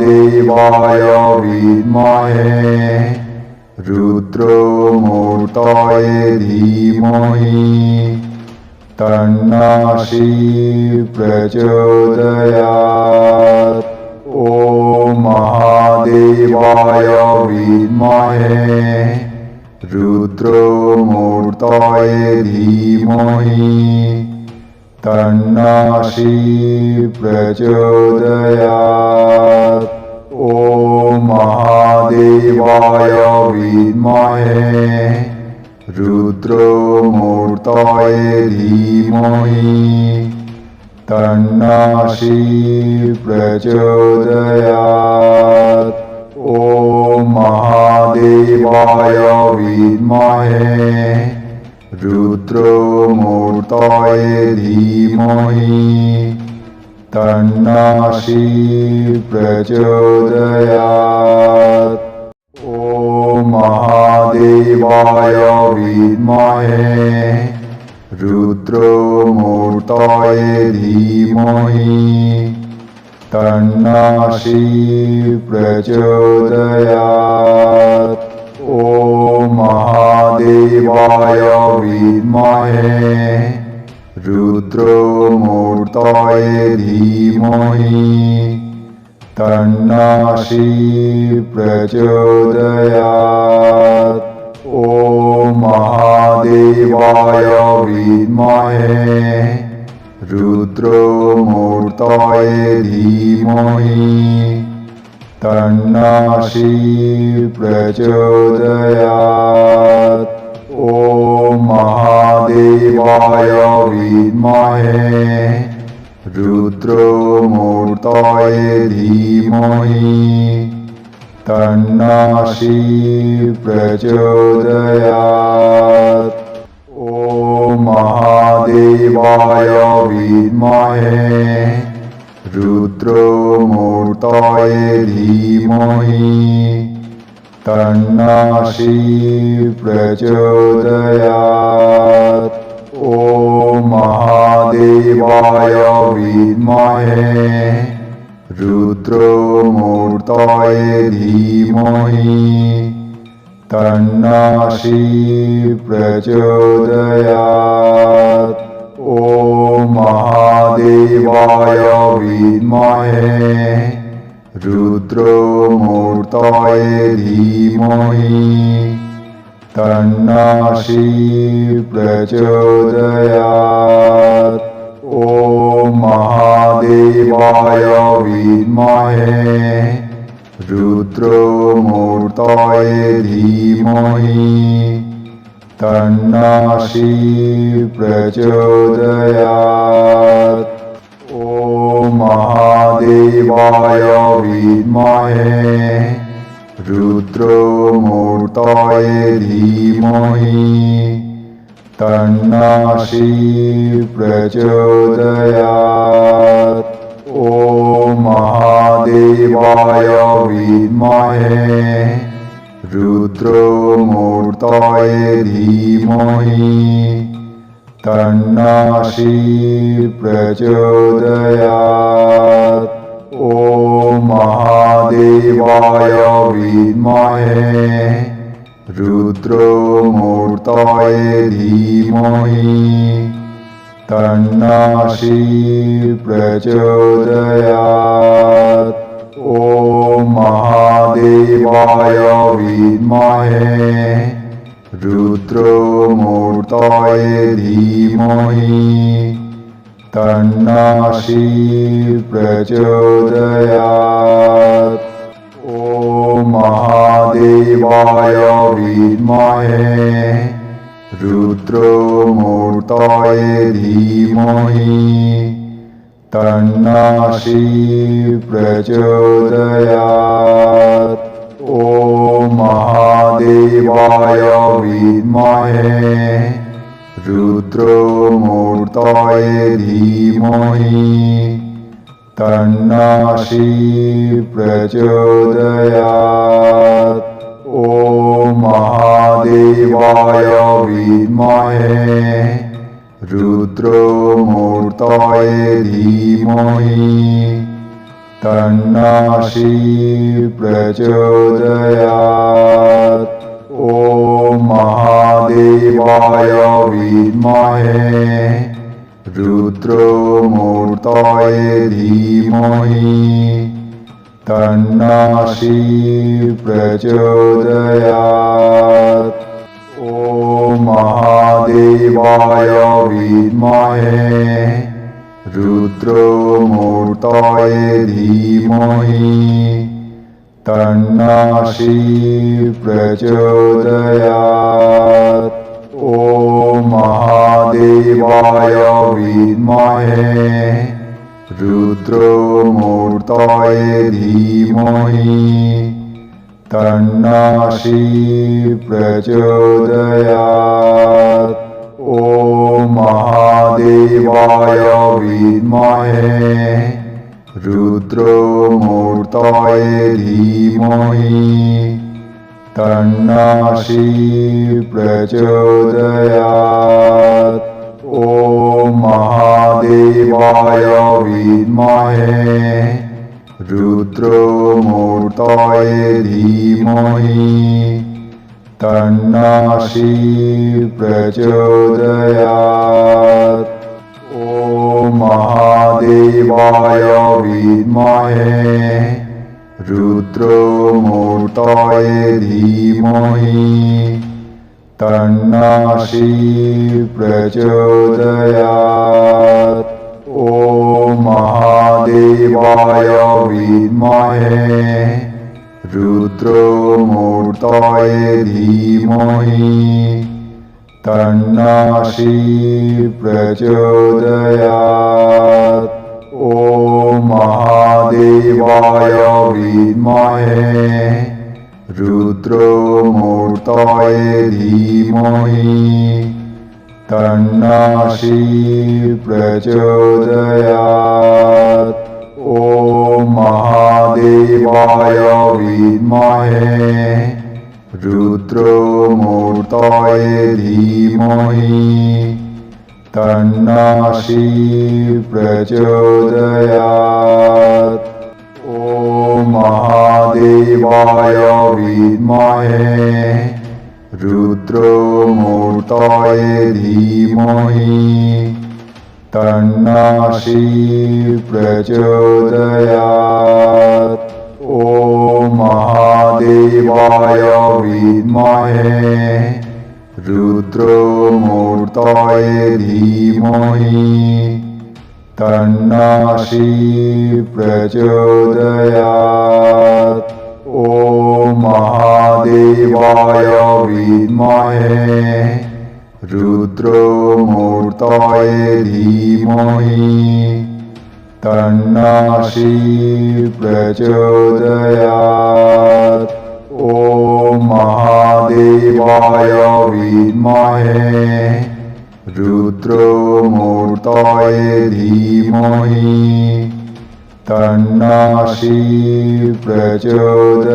देवाय विद्महे। रुद्रो मूर्ताय धीमहि। तन्नाशी प्रचोदयात्। ॐ महादेवाय विद्महे। रुद्रो मूर्ताय धीमहि। तन्नाशी प्रचोदयात्। ओ महादेवाय विद्महे। रुद्रमूर्तये धीमहि। तन्नाशी प्रचोदयात्। ओ महादेवाय विद्महे। রুদ্রমূর্তয়ে ধীমহি তন্নাশি প্রচোদয়াৎ। ও মহাদেবায় বিদ্মহে রুদ্রমূর্তয়ে ধীমহি তন্নাশি প্রচোদয়াৎ ও মহাদেবায় বিদ্মহে রুদ্রমূর্তয়ে ধীমহি তন্নাশি প্রচোদয়াৎ ও মহাদেবায় বিদ্মহে রুদ্রমূর্তয়ে ধীমহি তন্নাশি প্রচোদয়াৎ ও মহাদেবায় বিদ্মহে রুদ্রমূর্তয়ে ধীমহি তন্নাশি প্রচোদয়াৎ ও रुद्रो मूर्त धीमहि तन्नाशी प्रचोदयात् ओ महादेवाय विद्महे रुद्रो मूर्तये धीमहि तन्नाशी प्रचोदयात् ओ মহাদেবায় বিদ্মহে রুদ্রমূর্তয়ে ধীমহি। তন্নাশি প্রচোদয়াৎ। মহাদেবায় বিদ্মহে রুদ্রমূর্তয়ে ধীমহি। তন্নাশি প্রচোদয়াৎ। ও महादेवाय विद्महे। रुद्र धीमहि। तन्नाशी प्रचोदयात् ॐ महादेवाय विद्महे। रुद्र धीमहि। तन्नाशी प्रचोदयात् ॐ महादेवाय विद्महे रुद्रमूर्ताय धीमहि। तन्नाशी प्रचोदयात् ॐ महादेवाय विद्महे রুদ্রমূর্তয়ে ধীমহি তন্নাশি প্রচোদয়াৎ ও মহাদেবায় বিদ্মহে রুদ্রমূর্তয়ে ধীমহি তন্নাশি প্রচোদয়াৎ ও মহাদেবায় বিদ্মহে রুদ্রমূর্তয়ে ধীমহি তন্নাশি প্রচোদয়াৎ ও মহাদেবায় বিদ্মহে রুদ্রমূর্তয়ে ধীমহি तन्नाशी प्रचोदयात् ॐ महादेवाय विद्महे रुद्रमूर्तये धीमहि तन्नाशी प्रचोदयात् ॐ महादेवाय विद्महे रुद्रमूर्तये धीमहि तन्नाशी प्रचोदयात् ॐ महादेवाय विद्महे रुद्रमूर्तये धीमहि तन्नाशी प्रचोदयात् ॐ महादेवाय विद्महे रुद्रमूर्तये धीमहि तन्नाशी प्रचोदयात् ॐ महादेवाय विद्महे रुद्रमूर्तये धीमहि तन्नाशी प्रचोदयात् ॐ महादेवाय विद्महे। रुद्रमूर्तये धीमहि। तन्नाशी प्रचोदयात् ॐ महादेवाय विद्महे। रुद्रमूर्तये धीमहि तन्नाशी प्रचोदयात् ॐ महादेवाय विद्महे रुद्रमूर्तये धीमहि तन्नाशी प्रचोदयात् ॐ महादेवाय विद्महे रुद्रमूर्तये धीमहि तन्नाशी प्रचोदयात् ॐ महादेवाय विद्महे रुद्रमूर्तये धीमहि तन्नाशी प्रचोदयात् ॐ महादेवाय विद्महे रुद्रमूर्तये धीमहि तन्नाशी प्रचोदयात् ॐ महादेवाय विद्महे रुद्रमूर्तये धीमहि तन्नाशी प्रचोदयात् ॐ महादेवाय विद्महे रुद्रमूर्तये धीमहि तन्नाशी प्रचोदयात्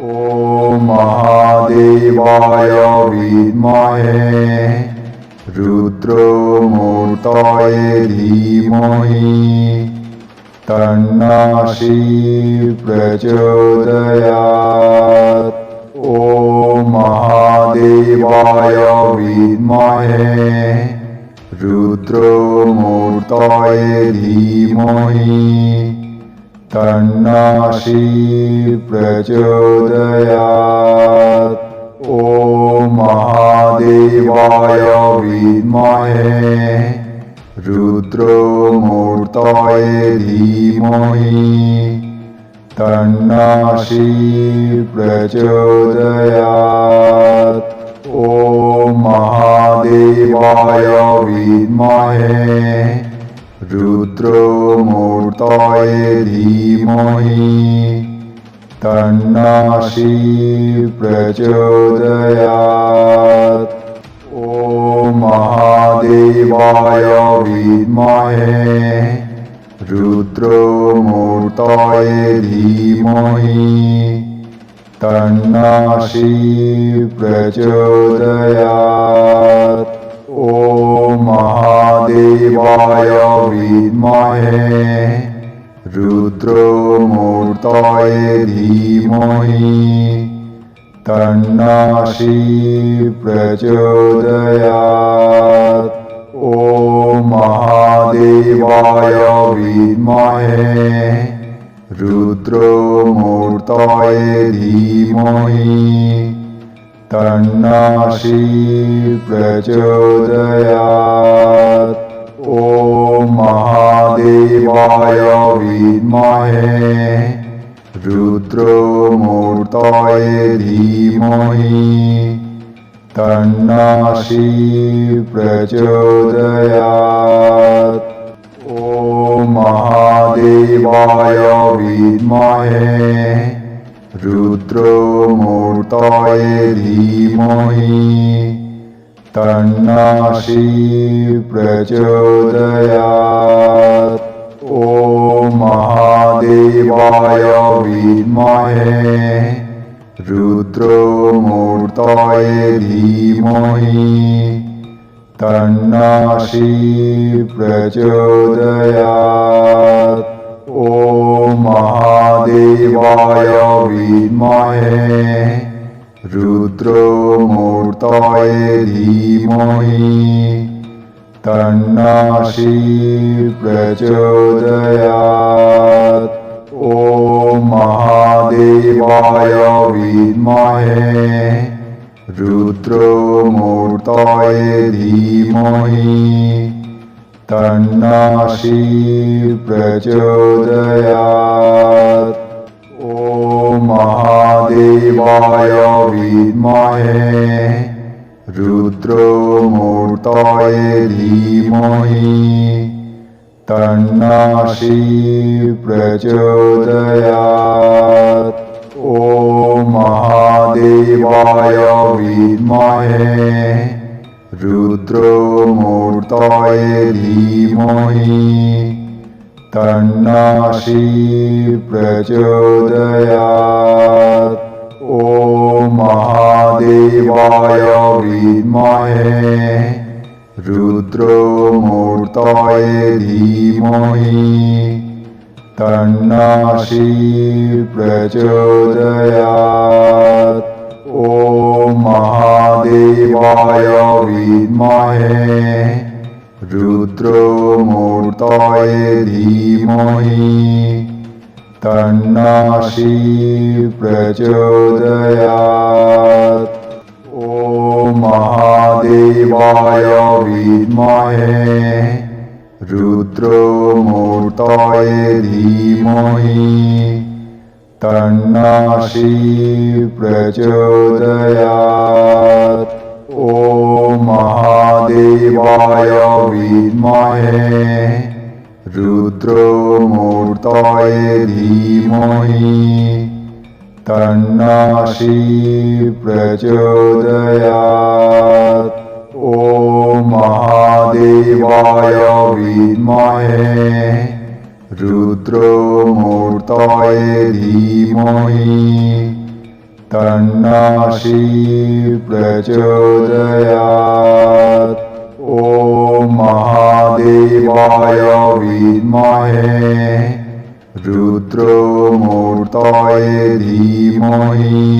ॐ महादेवाय विद्महे। रुद्रमूर्तये धीमहि। तन्नाशी प्रचोदयात् ॐ महादेवाय विद्महे। रुद्रमूर्तये धीमहि तन्नाशी प्रचोदयात् ॐ महादेवाय विद्महे रुद्रमूर्तये धीमहि तन्नाशी प्रचोदयात् ॐ महादेवाय विद्महे रुद्रमूर्तये धीमहि तन्नाशी प्रचोदयात् ॐ महादेवाय विद्महे रुद्रमूर्तये धीमहि तन्नाशी प्रचोदयात् ॐ महादेवाय विद्महे। रुद्रमूर्तये धीमहि। तन्नाशी प्रचोदयात्। ॐ महादेवाय विद्महे। रुद्रमूर्तये धीमहि तन्नाशी प्रचोदयात् ॐ महादेवाय विद्महे रुद्रमूर्तये धीमहि तन्नाशी प्रचोदयात् ॐ महादेवाय विद्महे রুদ্রমূর্তয়ে ধীমহি তন্নাশি প্রচোদয়াৎ ও মহাদেবায় বিদ্মহে রুদ্রমূর্তয়ে ধীমহি তন্নাশি প্রচোদয়াৎ ॐ महादेवाय विद्महे रुद्रमूर्तये धीमहि तन्नाशी प्रचोदयात् ॐ महादेवाय विद्महे रुद्रमूर्तये धीमहि तन्नाशी प्रचोदयात्। ॐ महादेवाय विद्महे रुद्रमूर्तये धीमहि। तन्नाशी प्रचोदयात्। ॐ महादेवाय विद्महे রুদ্রমূর্তয়ে ধীমহি তন্নাশি প্রচোদয়াৎ ও মহাদেবায় বিদ্মহে রুদ্রমূর্তয়ে ধীমহি তন্নাশি প্রচোদয়াৎ ॐ महादेवाय विद्महे रुद्रमूर्तये धीमहि तन्नाशी प्रचोदयात्। ॐ महादेवाय विद्महे रुद्रमूर्तये धीमहि तन्नाशी प्रचोदयात्। ॐ महादेवाय विद्महे रुद्रमूर्तये धीमहि। तन्नाशी प्रचोदयात्। ॐ महादेवाय विद्महे রুদ্রমূর্তয়ে ধীমহি তন্নাশী প্রচোদয়াৎ ও মহাদেবায় বিদ্মহে রুদ্রমূর্তয়ে ধীমহি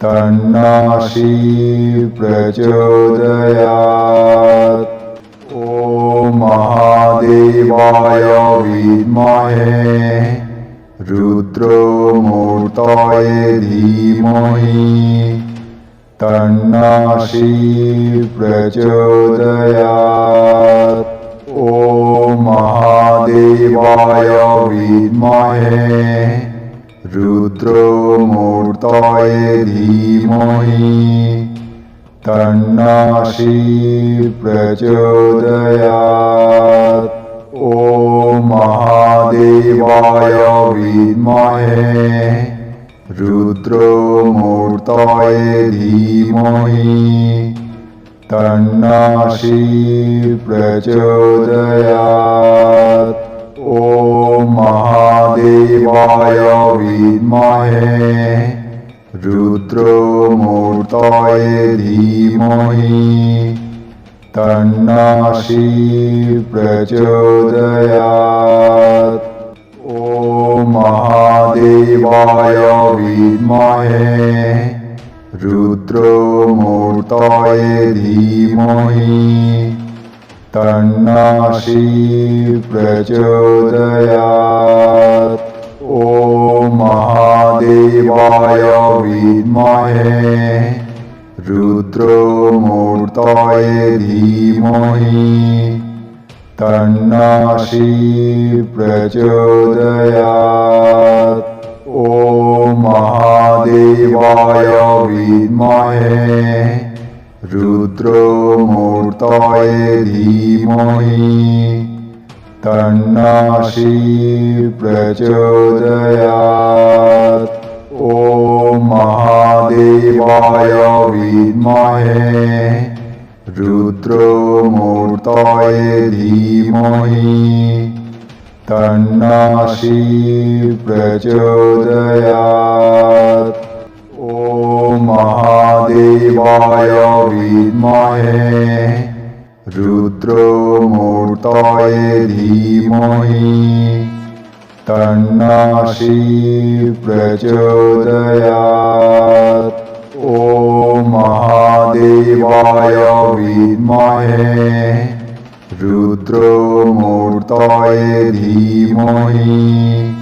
তন্নাশী প্রচোদয়াৎ ও মহাদেবায় महादेवाय विद्महे रुद्रमूर्तये धीमहि तन्नाशी प्रचोदयात्। ॐ महादेवाय विद्महे रुद्रमूर्तये धीमहि तन्नाशी प्रचोदयात्। ॐ महादेवाय विद्महे। रुद्रमूर्तये धीमहि। तन्नाशी प्रचोदयात्। ॐ महादेवाय विद्महे। रुद्रमूर्तये धीमहि तन्नाशी प्रचोदयात्। ॐ महादेवाय विद्महे रुद्रमूर्तये धीमहि। तन्नाशी प्रचोदयात्। ॐ महादेवाय विद्महे रुद्रमूर्तये धीमहि तन्नाशी प्रचोदयात् ॐ महादेवाय विद्महे रुद्रमूर्तये धीमहि तन्नाशी प्रचोदयात् ॐ महादेवाय विद्महे। रुद्रमूर्तये धीमहि। तन्नाशी प्रचोदयात् ॐ महादेवाय विद्महे। रुद्रमूर्तये धीमहि तन्नाशी प्रचोदयात् ॐ महादेवाय विद्महे। रुद्रमूर्तये धीमहि।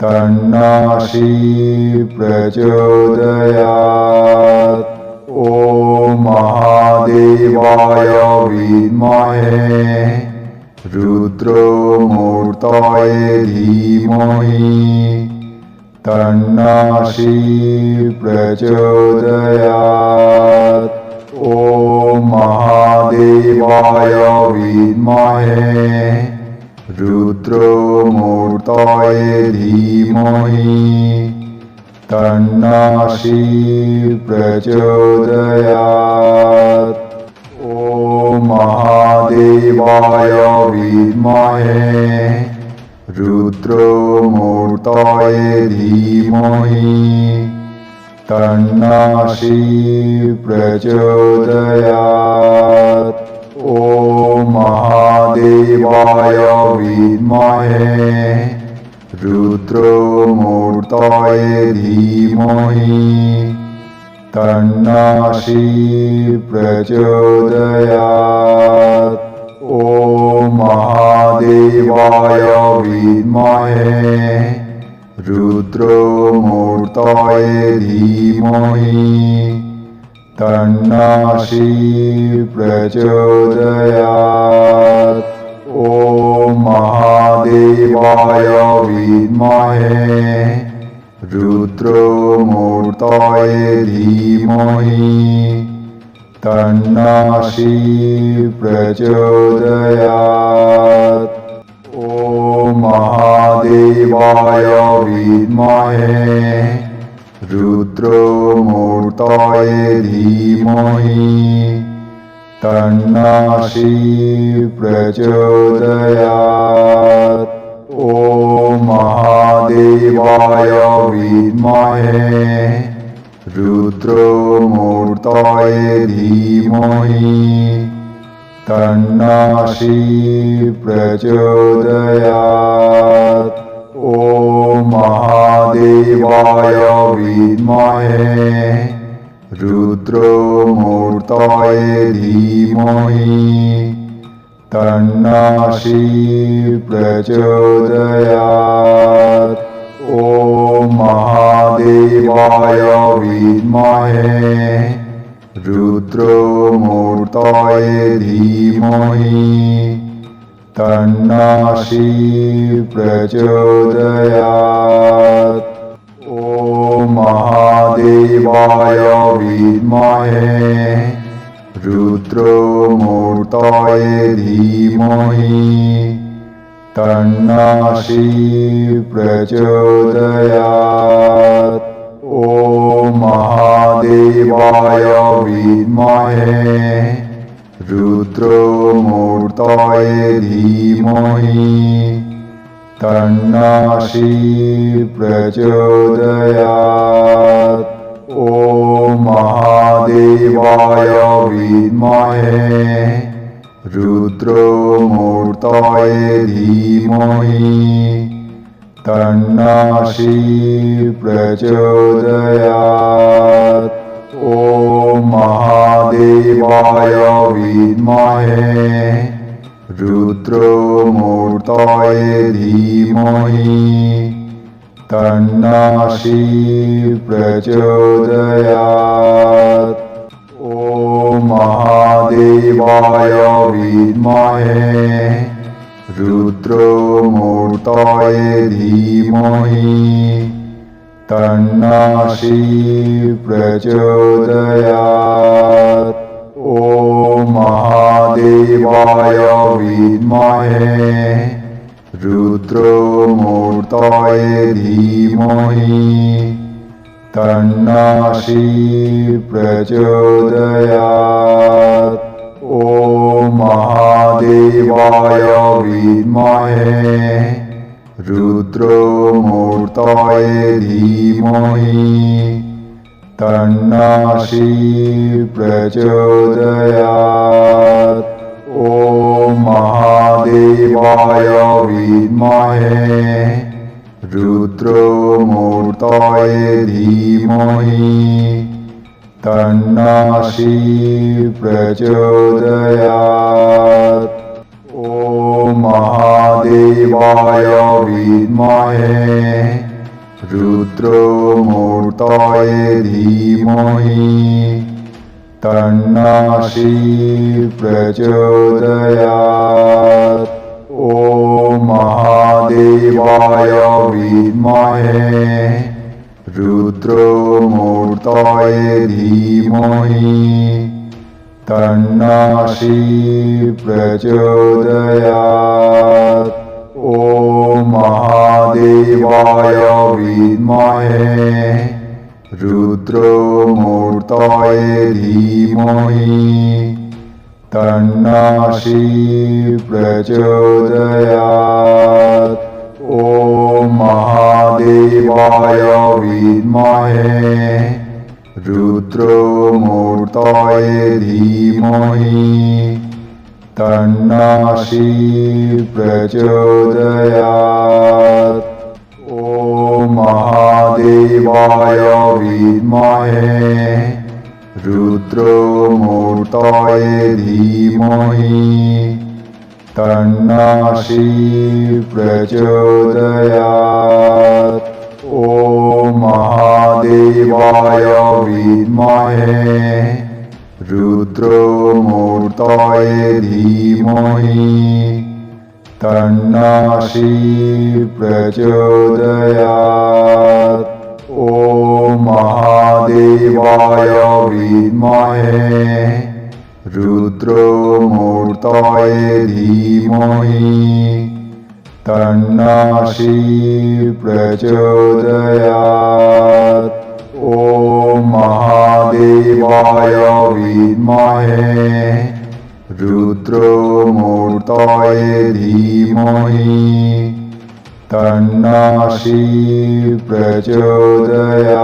तन्नाशी प्रचोदयात् ॐ महादेवाय विद्महे। रुद्रमूर्तये धीमहि तन्नाशी प्रचोदयात् ॐ महादेवाय विद्महे रुद्रमूर्तये धीमहि तन्नाशी प्रचोदयात् ॐ महादेवाय विद्महे। रुद्रमूर्तये धीमहि। तन्नाशी प्रचोदयात्। ॐ महादेवाय विद्महे। रुद्रमूर्तये धीमहि। तन्नाशी प्रचोदयात्। ॐ महादेवाय विद्महे रुद्रमूर्तये धीमहि तन्नाशी प्रचोदयात्। ॐ महादेवाय विद्महे रुद्रमूर्तये धीमहि तन्नाशी प्रचोदयात् ॐ महादेवाय विद्महे रुद्रमूर्तये धीमहि तन्नाशी प्रचोदयात् ॐ महादेवाय विद्महे रुद्रमूर्तये धीमहि तन्नाशी प्रचोदयात्। ॐ महादेवाय विद्महे रुद्रमूर्तये धीमहि तन्नाशी प्रचोदयात् ॐ महादेवाय विद्महे रुद्रमूर्तये धीमहि तन्नाशी प्रचोदयात् ॐ महादेवाय विद्महे রুদ্র মূর্তয়ে ধীমহি তন্নাশি প্রচোদয়াৎ ও মহাদেবায় বিদ্মহে রুদ্র মূর্তয়ে ধীমহি তন্নাশি প্রচোদয়াৎ ॐ महादेवाय विद्महे रुद्रमूर्तये धीमहि तन्नाशी प्रचोदयात् ॐ महादेवाय विद्महे रुद्रमूर्तये धीमहि तन्नाशी प्रचोदयात्। ॐ महादेवाय विद्महे रुद्रमूर्तये धीमहि। तन्नाशी प्रचोदयात्। ॐ महादेवाय विद्महे रुद्रमूर्तये धीमहि तन्नाशी प्रचोदयात्। ॐ महादेवाय विद्महे रुद्रमूर्तये धीमहि तन्नाशी प्रचोदयात् ॐ महादेवाय विद्महे। रुद्रमूर्तये धीमहि। तन्नाशी प्रचोदयात्। ॐ महादेवाय विद्महे। रुद्रमूर्तये धीमहि तन्नाशी प्रचोदयात् ॐ महादेवाय विद्महे। रुद्रमूर्तये धीमहि। तन्नाशी प्रचोदयात् ॐ महादेवाय विद्महे। রুদ্রমূর্তয়ে ধীমহি তন্নাশি প্রচোদয়াৎ ও মহাদেবায় বিদ্মহে রুদ্রমূর্তয়ে ধীমহি তন্নাশি প্রচোদয়াৎ ও মহা महादेवाय विद्महे रुद्रमूर्तये धीमहि तन्नाशी प्रचोदयात्। ॐ महादेवाय विद्महे रुद्रमूर्तये धीमहि तन्नाशी प्रचोदयात्। ॐ महादेवाय विद्महे रुद्रमूर्तये धीमहि। तन्नाशी प्रचोदयात्। ॐ महादेवाय विद्महे রুদ্র রুদ্রমূর্তয়ে ধীমহি তন্নাশি প্রচোদয়াৎ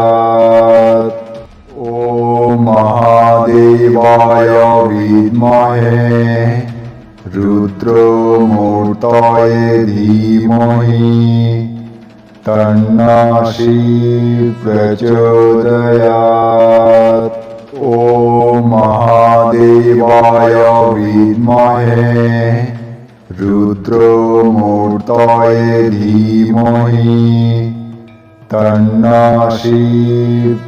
ও মহাদেবায় বিদ্মহে রুদ্রমূর্তয়ে ধীমহি তন্নাশি প্রচোদয়াৎ ও মহা দেবায় বিদ্মহে রুদ্রমূর্তয়ে ধীমহি। তন্নাশি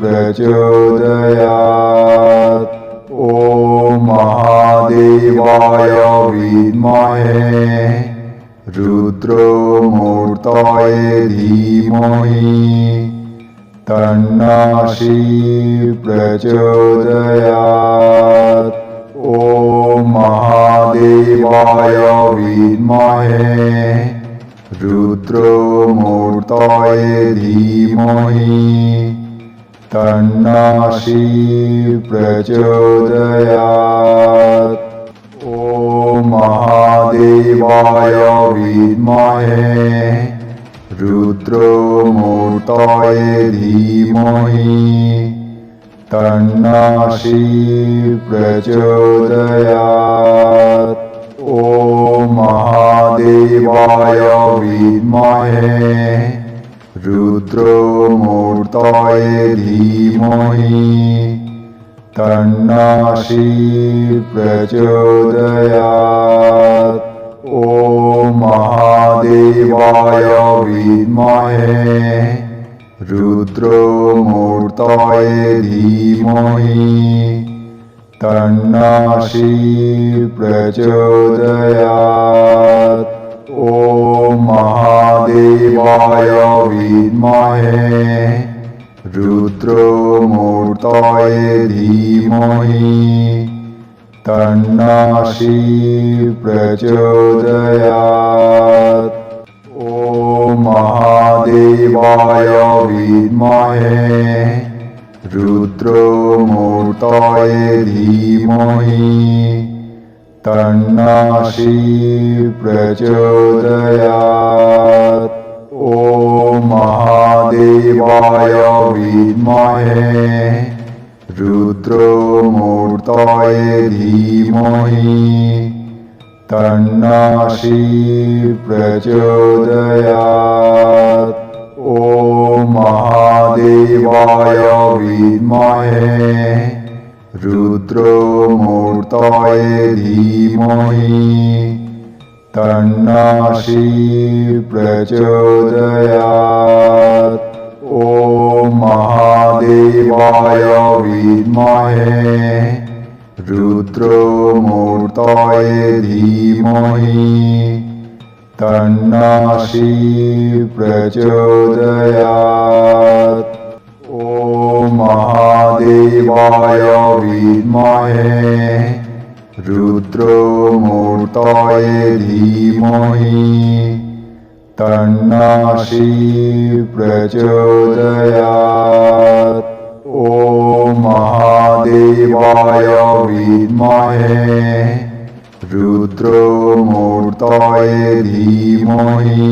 প্রচোদয়াৎ। ও মহাদেবায় বিদ্মহে রুদ্রমূর্তয়ে ধীমহি। तन्नाशी प्रचोदयात् ॐ महादेवाय विद्महे रुद्रमूर्तये धीमहि तन्नाशी प्रचोदयात् ॐ महादेवाय विद्महे रुद्रमूर्तये धीमहि। तन्नाशी प्रचोदयात्। ॐ महादेवाय विद्महे। रुद्रमूर्तये धीमहि। तन्नाशी प्रचोदयात्। ॐ महादेवाय विद्महे। रुद्रमूर्तये धीमहि। तन्नाशी प्रचोदयात् ॐ महादेवाय विद्महे। रुद्रमूर्तये धीमहि तन्नाशी प्रचोदयात् ॐ महादेवाय विद्महे रुद्रमूर्तये धीमहि तन्नाशी प्रचोदयात् ॐ महादेवाय विद्महे रुद्रमूर्तये धीमहि तन्नाशी प्रचोदयात् ॐ महादेवाय विद्महे रुद्रमूर्तये धीमहि तन्नाशी प्रचोदयात् ॐ महादेवाय विद्महे रुद्रमूर्तये धीमहि तन्नाशी प्रचोदयात् ॐ महादेवाय विद्महे रुद्रमूर्तये धीमहि तन्नाशी प्रचोदयात् रुद्रमूर्तये धीमहि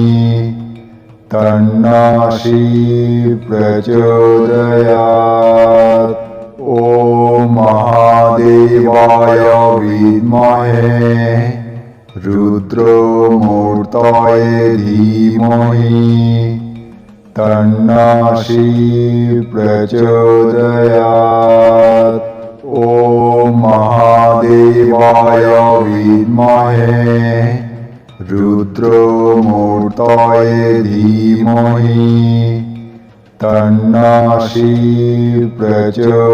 तन्नाशी प्रचोदयात् ॐ महादेवाय विद्महे रुद्रमूर्तये धीमहि तन्नाशी प्रचोदयात् ॐ महादेवाय विद्महे रुद्रमूर्तये धीमहि तन्नाशी प्रचोदयात्